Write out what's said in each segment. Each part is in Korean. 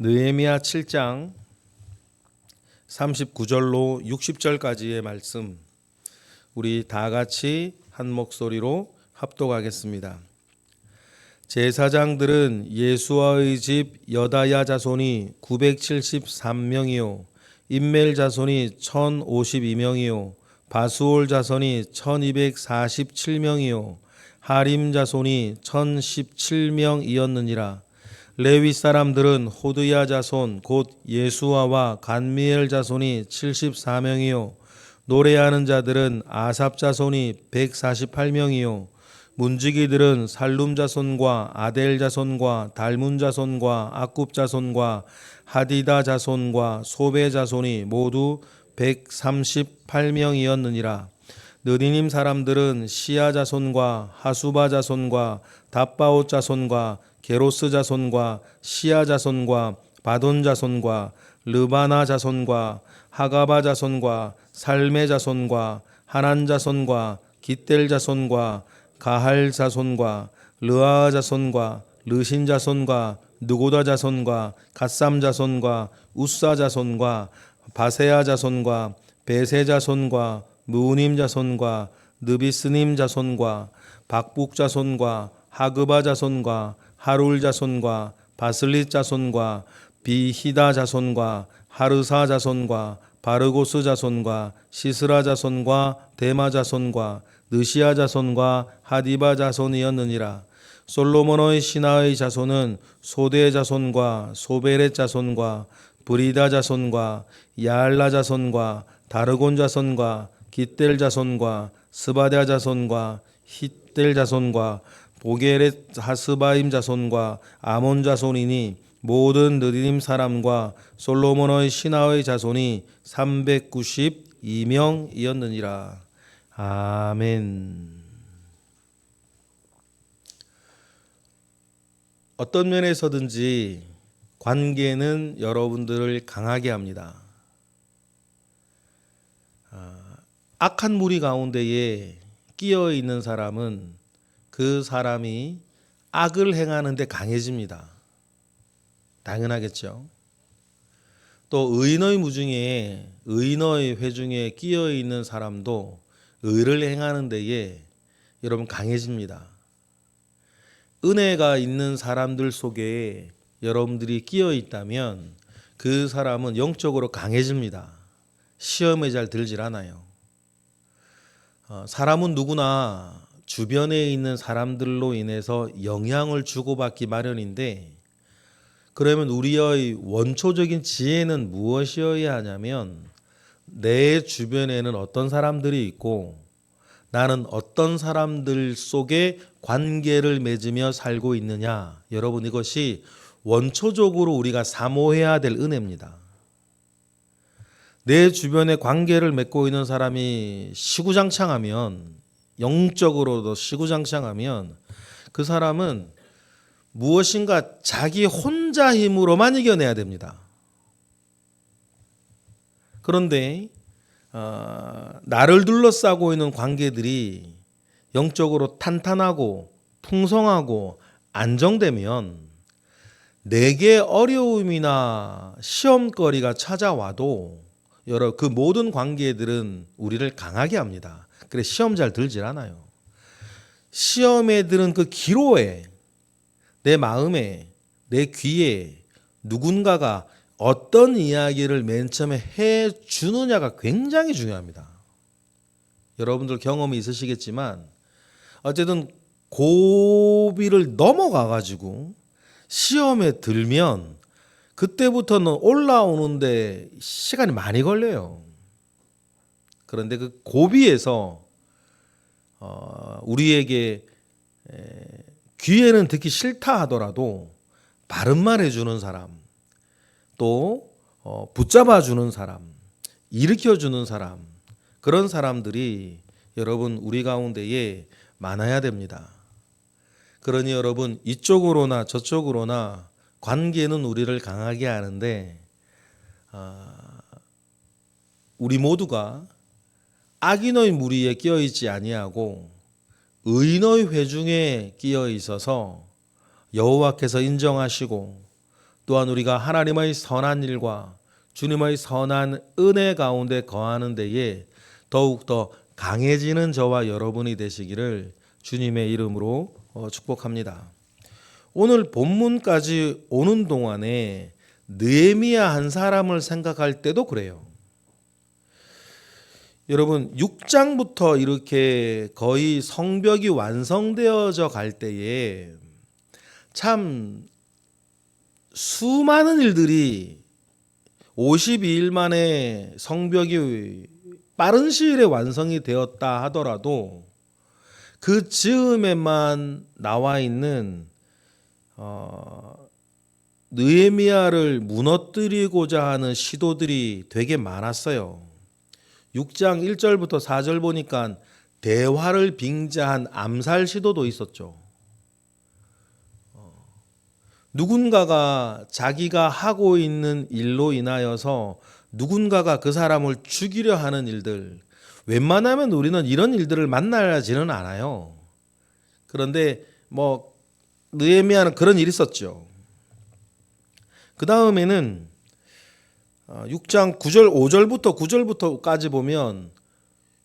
느헤미야 7장 39절로 60절까지의 말씀 우리 다 같이 한 목소리로 합독하겠습니다. 제사장들은 예수와의 집 여다야 자손이 973명이요 인멜 자손이 1052명이요 바수올 자손이 1247명이요 하림 자손이 1017명이었느니라 레위 사람들은 호드야 자손 곧 예수아와 간미엘 자손이 74명이요. 노래하는 자들은 아삽 자손이 148명이요. 문지기들은 살룸 자손과 아델 자손과 달문 자손과 아굽 자손과 하디다 자손과 소베 자손이 모두 138명이었느니라. 느디님 사람들은 시아 자손과 하수바 자손과 답바옷 자손과 게로스 자손과 시아 자손과 바돈 자손과 르바나 자손과 하가바 자손과 살메 자손과 하난 자손과 기델 자손과 가할 자손과 르아 자손과 르신 자손과 느고다 자손과 갓삼 자손과 우사 자손과 바세아 자손과 베세 자손과 무님 자손과 느비스님 자손과 박북 자손과 하그바 자손과 하룰 자손과 바슬릿 자손과 비히다 자손과 하르사 자손과 바르고스 자손과 시스라 자손과 데마 자손과 느시아 자손과 하디바 자손이었느니라. 솔로몬의 신하의 자손은 소대 자손과 소베렛 자손과 브리다 자손과 야알라 자손과 다르곤 자손과 기델 자손과 스바다 자손과 히델 자손과 보게렛 하스바임 자손과 아몬 자손이니 모든 느디님 사람과 솔로몬의 신하의 자손이 392명이었느니라. 아멘. 어떤 면에서든지 관계는 여러분들을 강하게 합니다. 아, 악한 무리 가운데에 끼어 있는 사람은 그 사람이 악을 행하는데 강해집니다. 당연하겠죠. 또 의인의 무중에 의인의 회중에 끼어 있는 사람도 의를 행하는 데에 여러분 강해집니다. 은혜가 있는 사람들 속에 여러분들이 끼어 있다면 그 사람은 영적으로 강해집니다. 시험에 잘 들질 않아요. 어, 사람은 누구나 주변에 있는 사람들로 인해서 영향을 주고받기 마련인데 그러면 우리의 원초적인 지혜는 무엇이어야 하냐면 내 주변에는 어떤 사람들이 있고 나는 어떤 사람들 속에 관계를 맺으며 살고 있느냐. 여러분 이것이 원초적으로 우리가 사모해야 될 은혜입니다. 내 주변에 관계를 맺고 있는 사람이 시구장창하면 영적으로도 시구장창하면 그 사람은 무엇인가 자기 혼자 힘으로만 이겨내야 됩니다. 그런데 어, 나를 둘러싸고 있는 관계들이 영적으로 탄탄하고 풍성하고 안정되면 내게 어려움이나 시험거리가 찾아와도 여러 그 모든 관계들은 우리를 강하게 합니다. 그래 시험 잘 들질 않아요. 시험에 드는 그 기로에 내 마음에 내 귀에 누군가가 어떤 이야기를 맨 처음에 해 주느냐가 굉장히 중요합니다. 여러분들 경험이 있으시겠지만 어쨌든 고비를 넘어가 가지고 시험에 들면 그때부터는 올라오는데 시간이 많이 걸려요. 그런데 그 고비에서 어, 우리에게 에, 귀에는 듣기 싫다 하더라도 바른 말 해주는 사람, 또 어, 붙잡아 주는 사람, 일으켜 주는 사람, 그런 사람들이 여러분 우리 가운데에 많아야 됩니다. 그러니 여러분 이쪽으로나 저쪽으로나 관계는 우리를 강하게 하는데 아, 우리 모두가 악인의 무리에 끼어 있지 아니하고 의인의 회중에 끼어 있어서 여호와께서 인정하시고 또한 우리가 하나님의 선한 일과 주님의 선한 은혜 가운데 거하는 데에 더욱 더 강해지는 저와 여러분이 되시기를 주님의 이름으로 어, 축복합니다. 오늘 본문까지 오는 동안에 느헤미야 한 사람을 생각할 때도 그래요. 여러분 6장부터 이렇게 거의 성벽이 완성되어져 갈 때에 참 수많은 일들이 52일 만에 성벽이 빠른 시일에 완성이 되었다 하더라도 그 즈음에만 나와 있는 어, 느헤미야를 무너뜨리고자 하는 시도들이 되게 많았어요. 6장 1절부터 4절 보니까 대화를 빙자한 암살 시도도 있었죠. 어, 누군가가 자기가 하고 있는 일로 인하여서 누군가가 그 사람을 죽이려 하는 일들, 웬만하면 우리는 이런 일들을 만나지는 않아요. 그런데 뭐 느헤미야는 그런 일이 있었죠. 그 다음에는 6장 9절 5절부터 9절부터까지 보면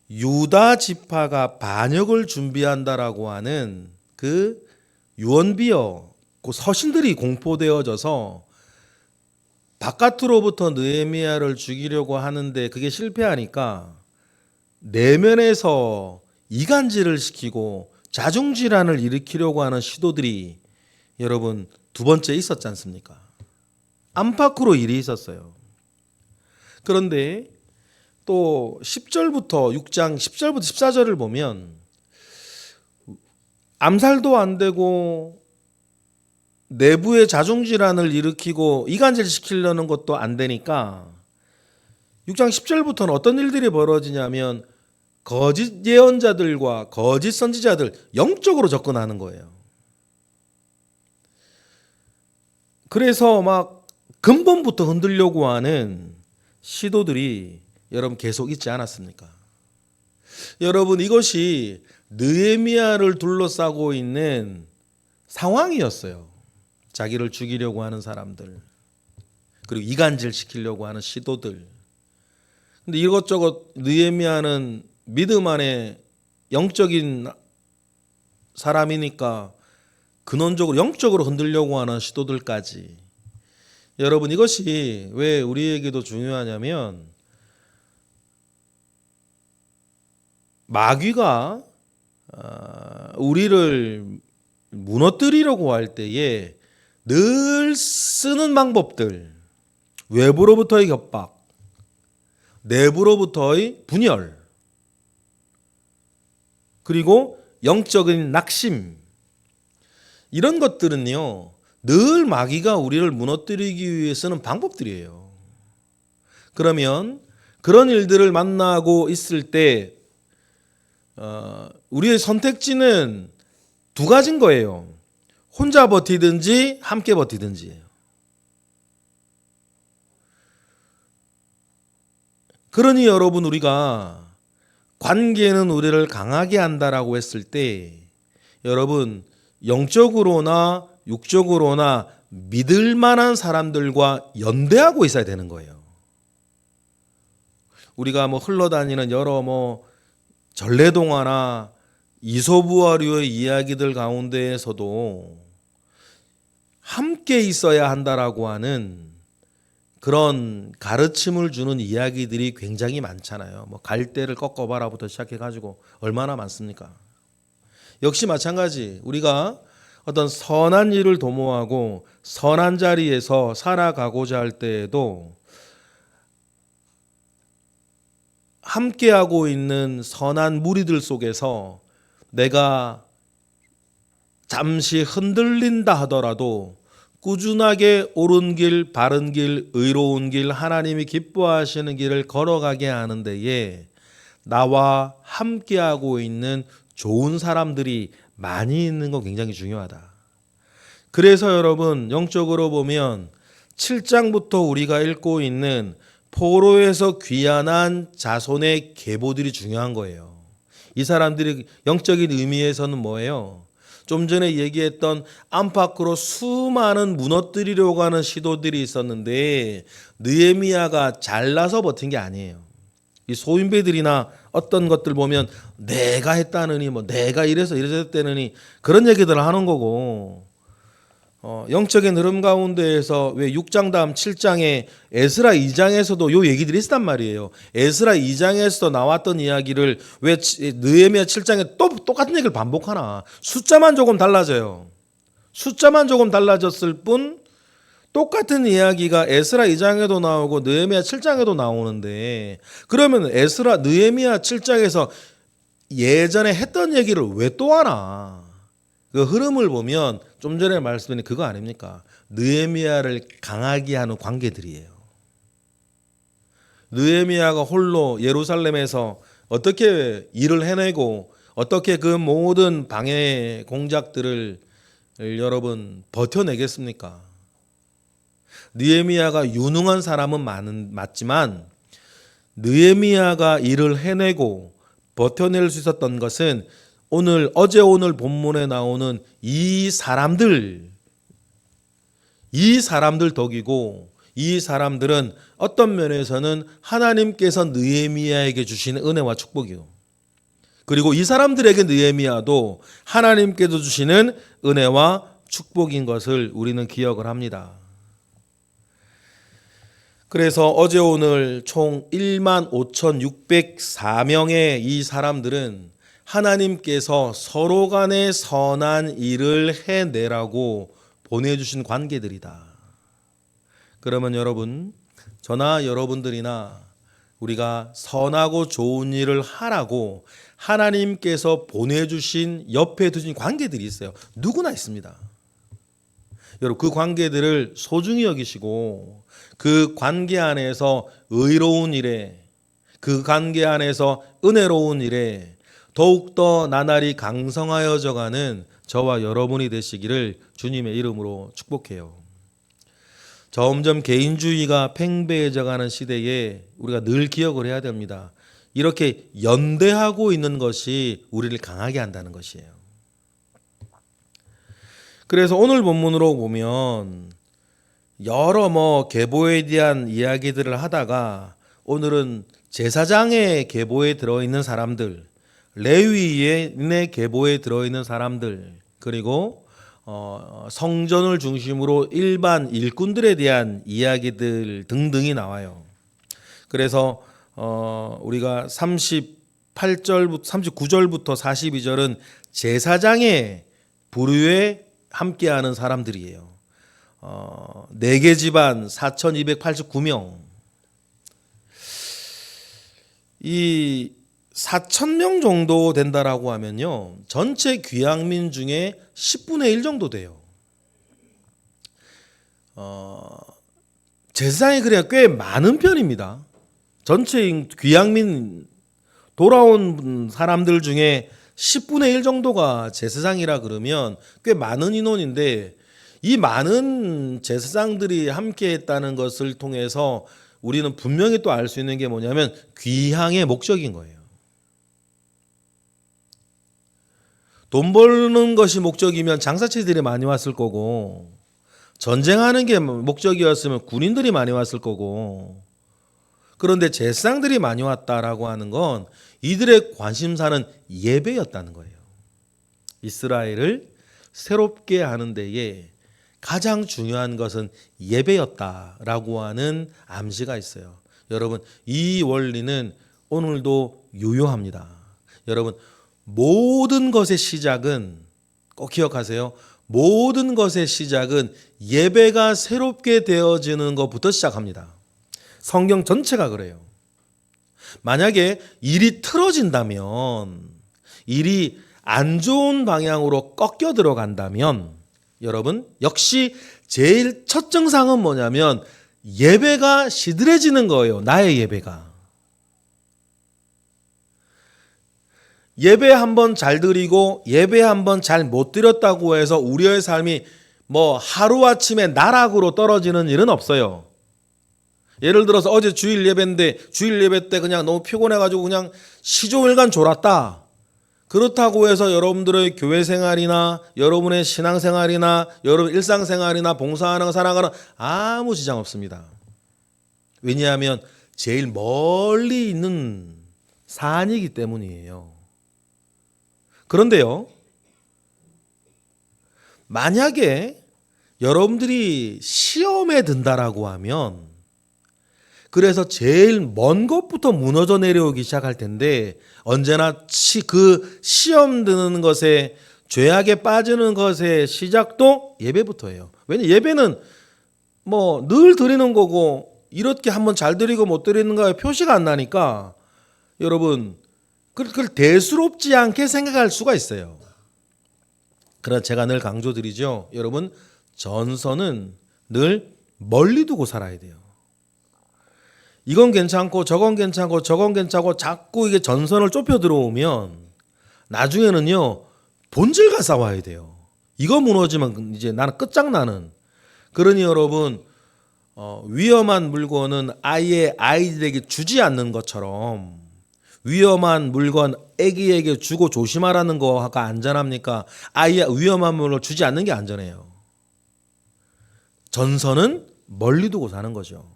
유다 지파가 반역을 준비한다라고 하는 그 유언비어 그 서신들이 공포되어져서 바깥으로부터 느헤미야를 죽이려고 하는데 그게 실패하니까 내면에서 이간질을 시키고 자중 질환을 일으키려고 하는 시도들이 여러분 두 번째 있었지 않습니까? 안팎으로 일이 있었어요. 그런데 또 10절부터 6장 10절부터 14절을 보면 암살도 안 되고 내부의 자중질환을 일으키고 이간질 시키려는 것도 안 되니까 6장 10절부터는 어떤 일들이 벌어지냐면 거짓 예언자들과 거짓 선지자들 영적으로 접근하는 거예요. 그래서 막 근본부터 흔들려고 하는 시도들이 여러분 계속 있지 않았습니까? 여러분 이것이 느헤미야를 둘러싸고 있는 상황이었어요. 자기를 죽이려고 하는 사람들 그리고 이간질 시키려고 하는 시도들. 근데 이것저것 느헤미야는 믿음 안에 영적인 사람이니까 근원적으로 영적으로 흔들려고 하는 시도들까지 여러분 이것이 왜 우리에게도 중요하냐면 마귀가 아, 우리를 무너뜨리려고 할 때에 늘 쓰는 방법들 외부로부터의 협박 내부로부터의 분열 그리고 영적인 낙심 이런 것들은요 늘 마귀가 우리를 무너뜨리기 위해 쓰는 방법들이에요. 그러면 그런 일들을 만나고 있을 때 어, 우리의 선택지는 두 가지인 거예요. 혼자 버티든지 함께 버티든지예요. 그러니 여러분 우리가 관계는 우리를 강하게 한다라고 했을 때 여러분 영적으로나 육적으로나 믿을 만한 사람들과 연대하고 있어야 되는 거예요. 우리가 뭐 흘러다니는 여러 뭐 전래동화나 이소부화류의 이야기들 가운데에서도 함께 있어야 한다라고 하는 그런 가르침을 주는 이야기들이 굉장히 많잖아요. 뭐 갈대를 꺾어봐라부터 시작해가지고 얼마나 많습니까? 역시 마찬가지 우리가 어떤 선한 일을 도모하고 선한 자리에서 살아가고자 할 때에도 함께하고 있는 선한 무리들 속에서 내가 잠시 흔들린다 하더라도 꾸준하게 옳은 길, 바른 길, 의로운 길, 하나님이 기뻐하시는 길을 걸어가게 하는 데에 나와 함께하고 있는 좋은 사람들이 많이 있는 거 굉장히 중요하다. 그래서 여러분 영적으로 보면 7장부터 우리가 읽고 있는 포로에서 귀환한 자손의 계보들이 중요한 거예요. 이 사람들이 영적인 의미에서는 뭐예요? 좀 전에 얘기했던 안팎으로 수많은 무너뜨리려고 하는 시도들이 있었는데 느헤미야가 잘나서 버틴 게 아니에요. 이 소인배들이나 어떤 것들 보면 내가 했다느니 뭐 내가 이래서 이래서 했다느니 그런 얘기들을 하는 거고 어, 영적인 흐름 가운데에서 왜 6장 다음 7장에 에스라 2장에서도 요 얘기들이 있었단 말이에요. 에스라 2장에서도 나왔던 이야기를 왜 느헤미야 7장에 또 똑같은 얘기를 반복하나? 숫자만 조금 달라져요. 숫자만 조금 달라졌을 뿐 똑같은 이야기가 에스라 2장에도 나오고 느헤미야 7장에도 나오는데 그러면 에스라 느헤미야 7장에서 예전에 했던 얘기를 왜 또 하나? 그 흐름을 보면 좀 전에 말씀드린 그거 아닙니까? 느헤미야를 강하게 하는 관계들이에요. 느헤미야가 홀로 예루살렘에서 어떻게 일을 해내고 어떻게 그 모든 방해 공작들을 여러분 버텨내겠습니까? 느헤미야가 유능한 사람은 많은 맞지만 느헤미야가 일을 해내고 버텨낼 수 있었던 것은 오늘 어제 오늘 본문에 나오는 이 사람들 이 사람들 덕이고 이 사람들은 어떤 면에서는 하나님께서 느헤미야에게 주신 은혜와 축복이요. 그리고 이 사람들에게 느헤미야도 하나님께서 주시는 은혜와 축복인 것을 우리는 기억을 합니다. 그래서 어제 오늘 총 1만 5,604명의 이 사람들은 하나님께서 서로 간에 선한 일을 해내라고 보내주신 관계들이다. 그러면 여러분, 저나 여러분들이나 우리가 선하고 좋은 일을 하라고 하나님께서 보내주신 옆에 두신 관계들이 있어요. 누구나 있습니다. 여러분, 그 관계들을 소중히 여기시고 그 관계 안에서 의로운 일에 그 관계 안에서 은혜로운 일에 더욱더 나날이 강성하여 져 가는 저와 여러분이 되시기를 주님의 이름으로 축복해요. 점점 개인주의가 팽배해져 가는 시대에 우리가 늘 기억을 해야 됩니다. 이렇게 연대하고 있는 것이 우리를 강하게 한다는 것이에요. 그래서 오늘 본문으로 보면 여러 뭐 계보에 대한 이야기들을 하다가 오늘은 제사장의 계보에 들어 있는 사람들 레위인의 계보에 들어있는 사람들 그리고 어, 성전을 중심으로 일반 일꾼들에 대한 이야기들 등등이 나와요. 그래서 어, 우리가 38절 39절부터 42절은 제사장의 부류에 함께하는 사람들이에요. 어, 4개 집안 4,289명. 이 4천 명 정도 된다라고 하면요. 전체 귀향민 중에 10분의 1 정도 돼요. 어, 제사장이 그래야 꽤 많은 편입니다. 전체 귀향민 돌아온 사람들 중에 10분의 1 정도가 제사장이라 그러면 꽤 많은 인원인데 이 많은 제사장들이 함께 했다는 것을 통해서 우리는 분명히 또 알 수 있는 게 뭐냐면 귀향의 목적인 거예요. 돈 벌는 것이 목적이면 장사치들이 많이 왔을 거고 전쟁하는 게 목적이었으면 군인들이 많이 왔을 거고 그런데 제상들이 많이 왔다라고 하는 건 이들의 관심사는 예배였다는 거예요. 이스라엘을 새롭게 하는 데에 가장 중요한 것은 예배였다라고 하는 암시가 있어요. 여러분, 이 원리는 오늘도 유효합니다. 여러분, 모든 것의 시작은 꼭 기억하세요. 모든 것의 시작은 예배가 새롭게 되어지는 것부터 시작합니다. 성경 전체가 그래요. 만약에 일이 틀어진다면, 일이 안 좋은 방향으로 꺾여 들어간다면, 여러분, 역시 제일 첫 증상은 뭐냐면, 예배가 시들해지는 거예요. 나의 예배가. 예배 한번 잘 드리고 예배 한번 잘 못 드렸다고 해서 우리의 삶이 뭐 하루아침에 나락으로 떨어지는 일은 없어요. 예를 들어서 어제 주일 예배인데 주일 예배 때 그냥 너무 피곤해가지고 그냥 시종일관 졸았다. 그렇다고 해서 여러분들의 교회 생활이나 여러분의 신앙 생활이나 여러분 일상 생활이나 봉사하는 사랑하는 아무 지장 없습니다. 왜냐하면 제일 멀리 있는 산이기 때문이에요. 그런데요. 만약에 여러분들이 시험에 든다라고 하면 그래서 제일 먼 것부터 무너져 내려오기 시작할 텐데 언제나 시, 그 시험 드는 것에 죄악에 빠지는 것의 시작도 예배부터예요. 왜냐 예배는 뭐 늘 드리는 거고 이렇게 한번 잘 드리고 못 드리는가에 표시가 안 나니까 여러분 그걸 대수롭지 않게 생각할 수가 있어요. 그러나 제가 늘 강조드리죠. 여러분 전선은 늘 멀리 두고 살아야 돼요. 이건 괜찮고 저건 괜찮고 저건 괜찮고 자꾸 이게 전선을 좁혀 들어오면 나중에는요 본질과 싸워야 돼요. 이거 무너지면 이제 나는 끝장나는. 그러니 여러분 어, 위험한 물건은 아예 아이들에게 주지 않는 것처럼 위험한 물건 애기에게 주고 조심하라는 거가 안전합니까? 아예 위험한 물건을 주지 않는 게 안전해요. 전선은 멀리 두고 사는 거죠.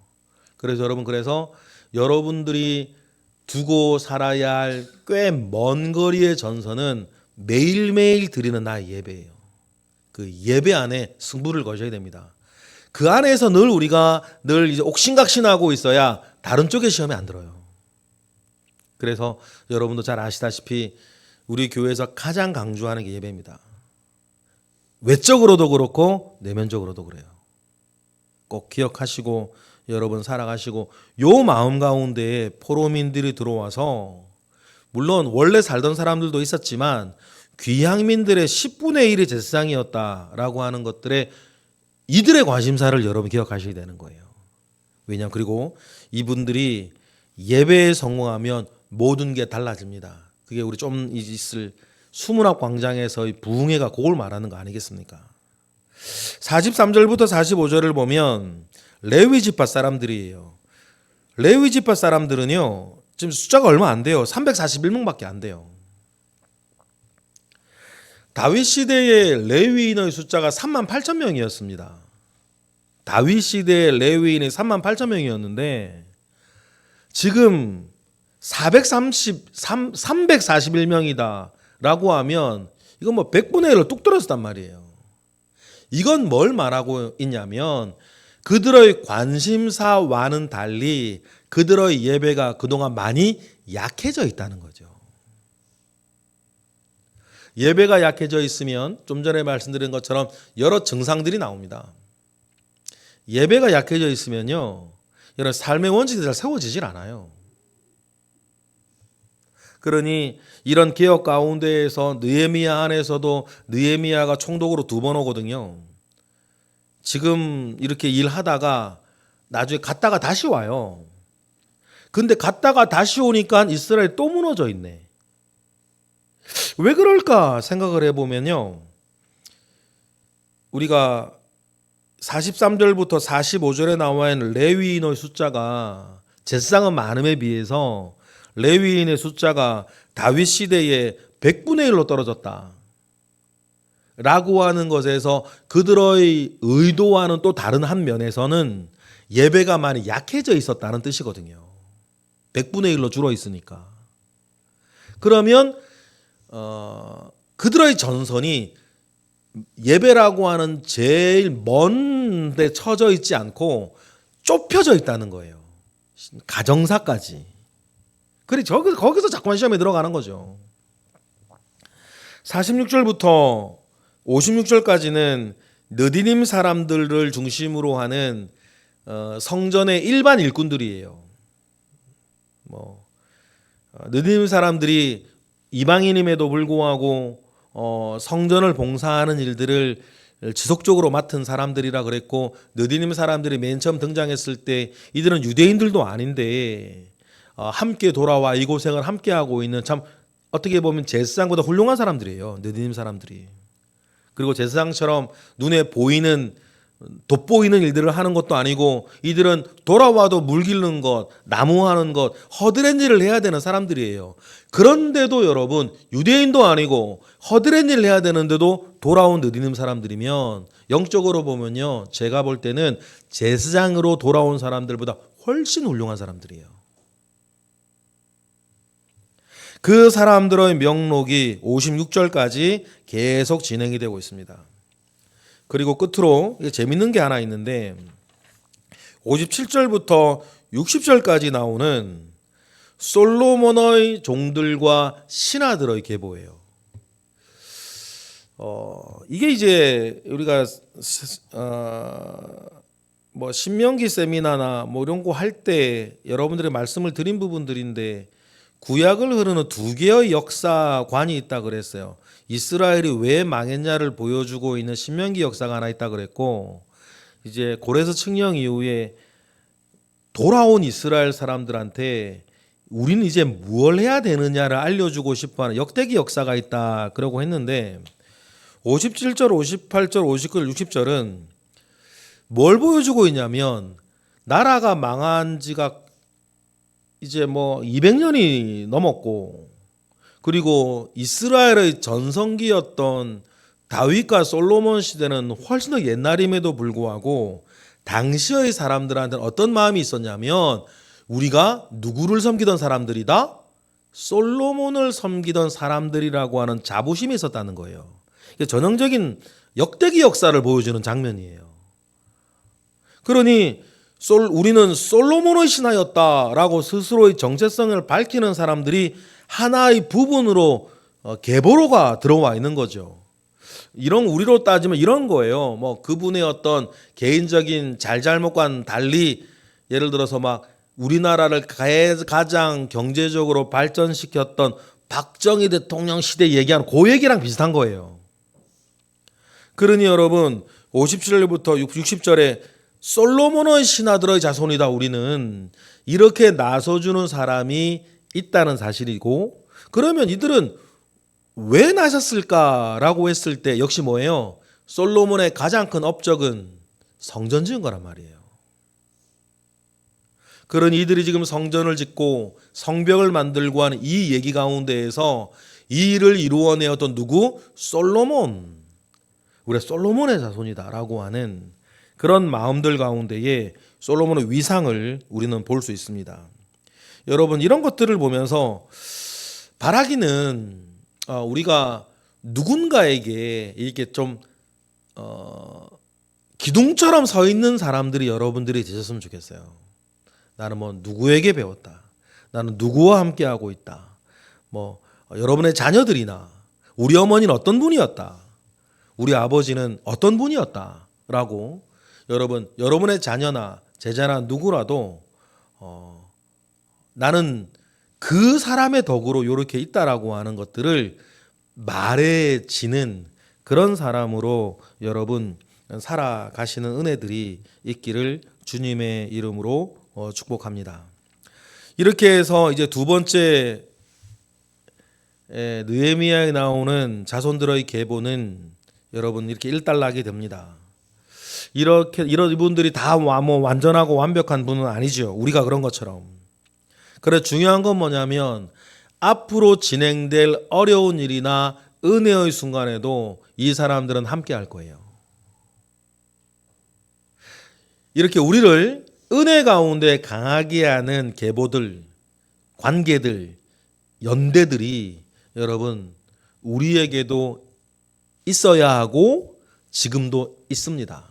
그래서 여러분 그래서 여러분들이 두고 살아야 할 꽤 먼 거리의 전선은 매일매일 드리는 나의 예배예요. 그 예배 안에 승부를 거셔야 됩니다. 그 안에서 늘 우리가 늘 이제 옥신각신하고 있어야 다른 쪽의 시험에 안 들어요. 그래서 여러분도 잘 아시다시피 우리 교회에서 가장 강조하는 게 예배입니다. 외적으로도 그렇고 내면적으로도 그래요. 꼭 기억하시고 여러분 살아가시고 요 마음 가운데에 포로민들이 들어와서 물론 원래 살던 사람들도 있었지만 귀향민들의 10분의 1이 제사장이었다라고 하는 것들에 이들의 관심사를 여러분 기억하셔야 되는 거예요. 왜냐 그리고 이분들이 예배에 성공하면 모든 게 달라집니다. 그게 우리 좀 있을 수문학 광장에서의 부흥회가 그걸 말하는 거 아니겠습니까? 43절부터 45절을 보면 레위 지파 사람들이에요. 레위 지파 사람들은요. 지금 숫자가 얼마 안 돼요. 341명밖에 안 돼요. 다윗 시대의 레위인의 숫자가 3만 8천 명이었습니다. 다윗 시대의 레위인이 3만 8천 명이었는데 지금 433 341명이다라고 하면 이건 뭐 100분의 1을 뚝 떨어졌단 말이에요. 이건 뭘 말하고 있냐면 그들의 관심사와는 달리 그들의 예배가 그동안 많이 약해져 있다는 거죠. 예배가 약해져 있으면 좀 전에 말씀드린 것처럼 여러 증상들이 나옵니다. 예배가 약해져 있으면요. 여러 삶의 원칙이 잘 세워지질 않아요. 그러니 이런 개혁 가운데에서 느헤미야 안에서도 느헤미야가 총독으로 두 번 오거든요. 지금 이렇게 일하다가 나중에 갔다가 다시 와요. 근데 갔다가 다시 오니까 이스라엘 또 무너져 있네. 왜 그럴까 생각을 해보면요. 우리가 43절부터 45절에 나와 있는 레위인의 숫자가 제사장은 많음에 비해서 레위인의 숫자가 다윗 시대에 100분의 1로 떨어졌다. 라고 하는 것에서 그들의 의도와는 또 다른 한 면에서는 예배가 많이 약해져 있었다는 뜻이거든요. 100분의 1로 줄어 있으니까. 그러면 어, 그들의 전선이 예배라고 하는 제일 먼 데 처져 있지 않고 좁혀져 있다는 거예요. 가정사까지. 그래 저기 거기서 자꾸만 시험에 들어가는 거죠. 46절부터 56절까지는 느디님 사람들을 중심으로 하는 어, 성전의 일반 일꾼들이에요. 뭐 어, 느디님 사람들이 이방인임에도 불구하고 어, 성전을 봉사하는 일들을 지속적으로 맡은 사람들이라 그랬고 느디님 사람들이 맨 처음 등장했을 때 이들은 유대인들도 아닌데 어, 함께 돌아와 이 고생을 함께 하고 있는 참 어떻게 보면 제사장보다 훌륭한 사람들이에요. 느디님 사람들이. 그리고 제사장처럼 눈에 보이는 돋보이는 일들을 하는 것도 아니고 이들은 돌아와도 물 기르는 것, 나무하는 것, 허드렛 일을 해야 되는 사람들이에요. 그런데도 여러분 유대인도 아니고 허드렛 일을 해야 되는데도 돌아온 느리는 사람들이면 영적으로 보면요. 제가 볼 때는 제사장으로 돌아온 사람들보다 훨씬 훌륭한 사람들이에요. 그 사람들의 명록이 56절까지 계속 진행이 되고 있습니다. 그리고 끝으로 재밌는 게 하나 있는데 57절부터 60절까지 나오는 솔로몬의 종들과 신하들의 계보예요. 어, 이게 이제 우리가 어, 뭐 신명기 세미나나 뭐 이런 거 할 때 여러분들의 말씀을 드린 부분들인데 구약을 흐르는 두 개의 역사관이 있다 그랬어요. 이스라엘이 왜 망했냐를 보여주고 있는 신명기 역사가 하나 있다 그랬고 이제 고레스 측령 이후에 돌아온 이스라엘 사람들한테 우리는 이제 무엇을 해야 되느냐를 알려주고 싶어하는 역대기 역사가 있다 그러고 했는데 57절, 58절, 59절, 60절은 뭘 보여주고 있냐면 나라가 망한 지가 이제 뭐 200년이 넘었고 그리고 이스라엘의 전성기였던 다윗과 솔로몬 시대는 훨씬 더 옛날임에도 불구하고 당시의 사람들한테는 어떤 마음이 있었냐면 우리가 누구를 섬기던 사람들이다? 솔로몬을 섬기던 사람들이라고 하는 자부심이 있었다는 거예요. 전형적인 역대기 역사를 보여주는 장면이에요. 그러니 솔, 우리는 솔로몬의 신하였다라고 스스로의 정체성을 밝히는 사람들이 하나의 부분으로 어, 계보로가 들어와 있는 거죠. 이런 우리로 따지면 이런 거예요. 뭐 그분의 어떤 개인적인 잘잘못과는 달리 예를 들어서 막 우리나라를 가장 경제적으로 발전시켰던 박정희 대통령 시대 얘기하는 그 얘기랑 비슷한 거예요. 그러니 여러분 57절부터 60절에 솔로몬의 신하들의 자손이다 우리는 이렇게 나서주는 사람이 있다는 사실이고 그러면 이들은 왜 나셨을까라고 했을 때 역시 뭐예요? 솔로몬의 가장 큰 업적은 성전 지은 거란 말이에요. 그러니 이들이 지금 성전을 짓고 성벽을 만들고 하는 이 얘기 가운데에서 이 일을 이루어내었던 누구? 솔로몬. 우리가 솔로몬의 자손이다라고 하는 그런 마음들 가운데에 솔로몬의 위상을 우리는 볼 수 있습니다. 여러분 이런 것들을 보면서 바라기는 어, 우리가 누군가에게 이렇게 좀 어, 기둥처럼 서 있는 사람들이 여러분들이 되셨으면 좋겠어요. 나는 뭐 누구에게 배웠다. 나는 누구와 함께 하고 있다. 뭐 여러분의 자녀들이나 우리 어머니는 어떤 분이었다. 우리 아버지는 어떤 분이었다라고 여러분 여러분의 자녀나 제자나 누구라도 어, 나는 그 사람의 덕으로 이렇게 있다라고 하는 것들을 말해지는 그런 사람으로 여러분 살아가시는 은혜들이 있기를 주님의 이름으로 어, 축복합니다. 이렇게 해서 이제 두 번째 느헤미야에 나오는 자손들의 계보는 여러분 이렇게 일단락이 됩니다. 이렇게 이런 분들이 다뭐 완전하고 완벽한 분은 아니죠. 우리가 그런 것처럼. 그래 중요한 건 뭐냐면 앞으로 진행될 어려운 일이나 은혜의 순간에도 이 사람들은 함께 할 거예요. 이렇게 우리를 은혜 가운데 강하게 하는 계보들, 관계들, 연대들이 여러분 우리에게도 있어야 하고 지금도 있습니다.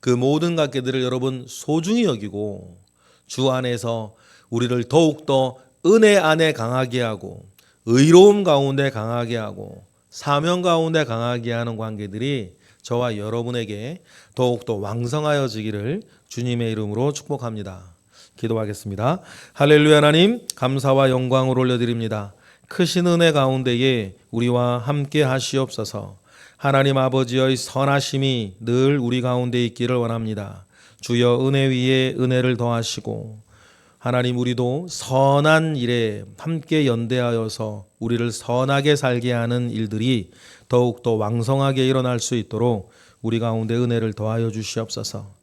그 모든 관계들을 여러분 소중히 여기고 주 안에서 우리를 더욱더 은혜 안에 강하게 하고 의로움 가운데 강하게 하고 사명 가운데 강하게 하는 관계들이 저와 여러분에게 더욱더 왕성하여지기를 주님의 이름으로 축복합니다. 기도하겠습니다. 할렐루야 하나님 감사와 영광을 올려드립니다. 크신 은혜 가운데에 우리와 함께 하시옵소서. 하나님 아버지의 선하심이 늘 우리 가운데 있기를 원합니다. 주여 은혜 위에 은혜를 더하시고 하나님 우리도 선한 일에 함께 연대하여서 우리를 선하게 살게 하는 일들이 더욱더 왕성하게 일어날 수 있도록 우리 가운데 은혜를 더하여 주시옵소서.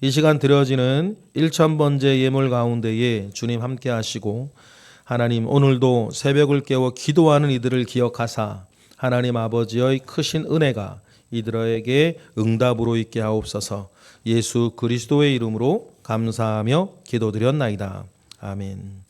이 시간 드려지는 1천번째 예물 가운데에 주님 함께 하시고 하나님 오늘도 새벽을 깨워 기도하는 이들을 기억하사 하나님 아버지의 크신 은혜가 이들에게 응답으로 있게 하옵소서. 예수 그리스도의 이름으로 감사하며 기도드렸나이다. 아멘.